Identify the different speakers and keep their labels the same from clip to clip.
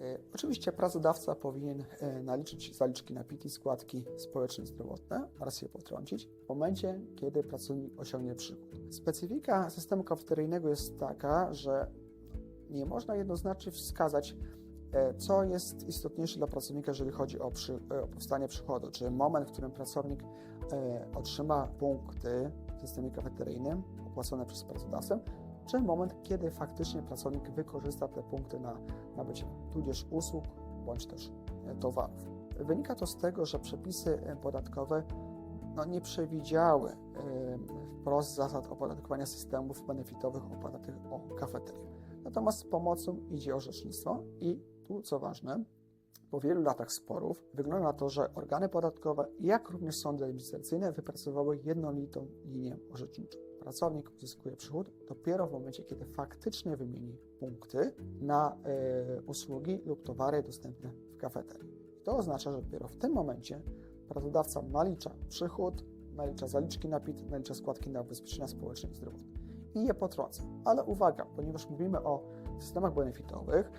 Speaker 1: E, Oczywiście pracodawca powinien e, naliczyć zaliczki na PIT i składki społeczne i zdrowotne oraz je potrącić w momencie, kiedy pracownik osiągnie przychód. Specyfika systemu kafeteryjnego jest taka, że nie można jednoznacznie wskazać, e, co jest istotniejsze dla pracownika, jeżeli chodzi o, przy, o powstanie przychodu. Czy moment, w którym pracownik otrzyma punkty w systemie kafeteryjnym opłacone przez pracodawcę, czy moment, kiedy faktycznie pracownik wykorzysta te punkty na nabycie tudzież usług bądź też e, towarów. Wynika to z tego, że przepisy e, podatkowe no, nie przewidziały e, wprost zasad opodatkowania systemów benefitowych opartych o kafeterię. Natomiast z pomocą idzie orzecznictwo i tu, co ważne, po wielu latach sporów wygląda na to, że organy podatkowe, jak również sądy administracyjne wypracowały jednolitą linię orzeczniczą. Pracownik uzyskuje przychód dopiero w momencie, kiedy faktycznie wymieni punkty na e, usługi lub towary dostępne w kafeterii. To oznacza, że dopiero w tym momencie pracodawca nalicza przychód, nalicza zaliczki na PIT, nalicza składki na ubezpieczenia społeczne i zdrowotne i je potrąca. Ale uwaga, ponieważ mówimy o systemach benefitowych,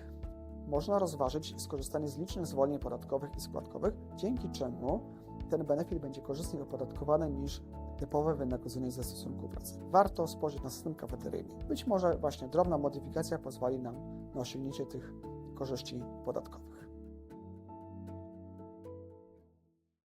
Speaker 1: można rozważyć skorzystanie z licznych zwolnień podatkowych i składkowych, dzięki czemu ten benefit będzie korzystniej opodatkowany niż typowe wynagrodzenie ze stosunku pracy. Warto spojrzeć na system kafeteryjny. Być może właśnie drobna modyfikacja pozwoli nam na osiągnięcie tych korzyści podatkowych.